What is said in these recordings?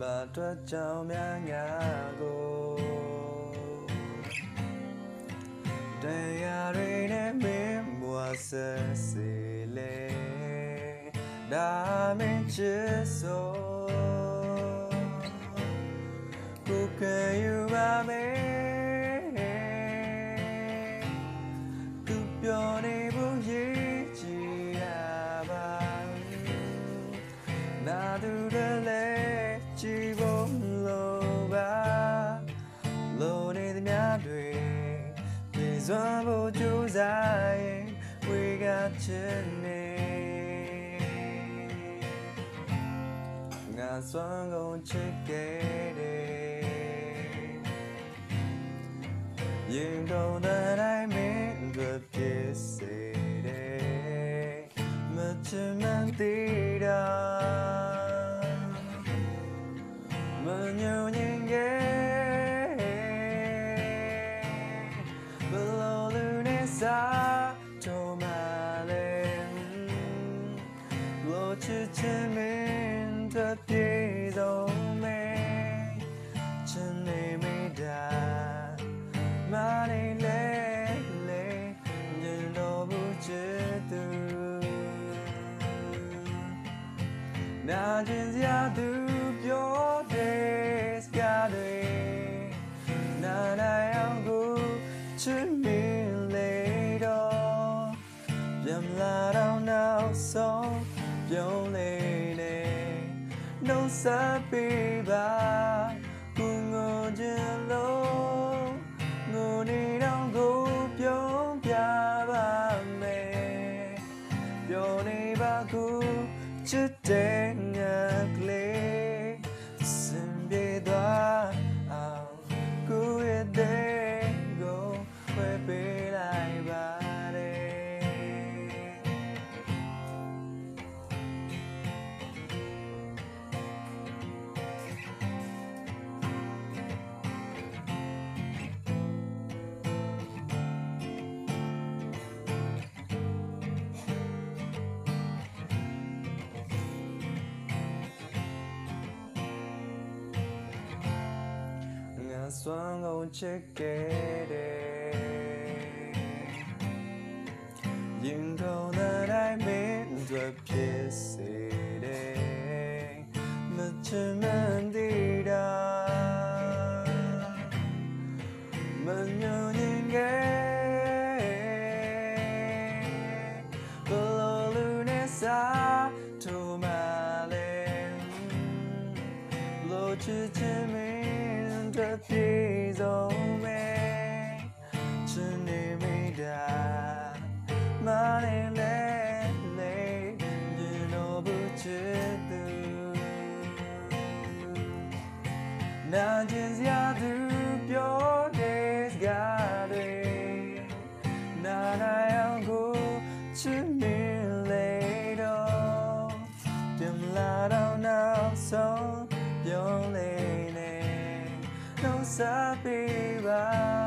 ဘာတော့ကြောင်များငါကိုတရားတွေနဲ့မင်းမွာဆက်စေလေဒါမင်းချစ်ဆို ချင်နေငါစွမ်းကုန်ချစ်ခဲ့တယ်ရင်ကုန်တဲ့တိုင်းမင်းတို့ဖြစ်စေတယ်မချင်မှန်သေးတာ ချစ်ချင်မင်းတို့ပြေဆုံးမဲချင်နေမိတာ Money lately, you know what you do. Now just ya do your days young lady. No sabi ba. Kung on jello. ငိုနေတော့ကိုပြုံးပြပါမယ်ပြောနေပါကူချစ်တဲ့ငါကလေးစင်ပြေသွားအောင်ကိုရဲ့တဲ့ကိုခွဲပေး စွမ်းကုန်ချစ်ခဲ့တယ်ရင်ကုန်တဲ့တိုင်းမင်းတို့ဖြစ်စေတယ်မချင်မှန်သေးတာမညွန်ရင်ခဲ့ဘလောလူနဲ့စားထိုးမလဲလို့ချစ်ချင်မင်း တို့ပြေဆုံးမဲချင်နေမိတာမနေလေလေ you know but ချစ်သူနာကျင်စရာသူပြော နှုတ်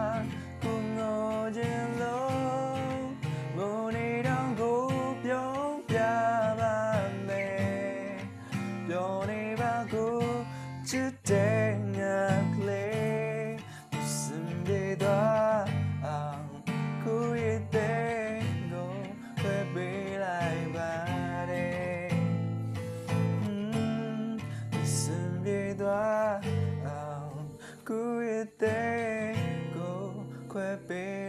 တဲ့ကိုခွဲပေး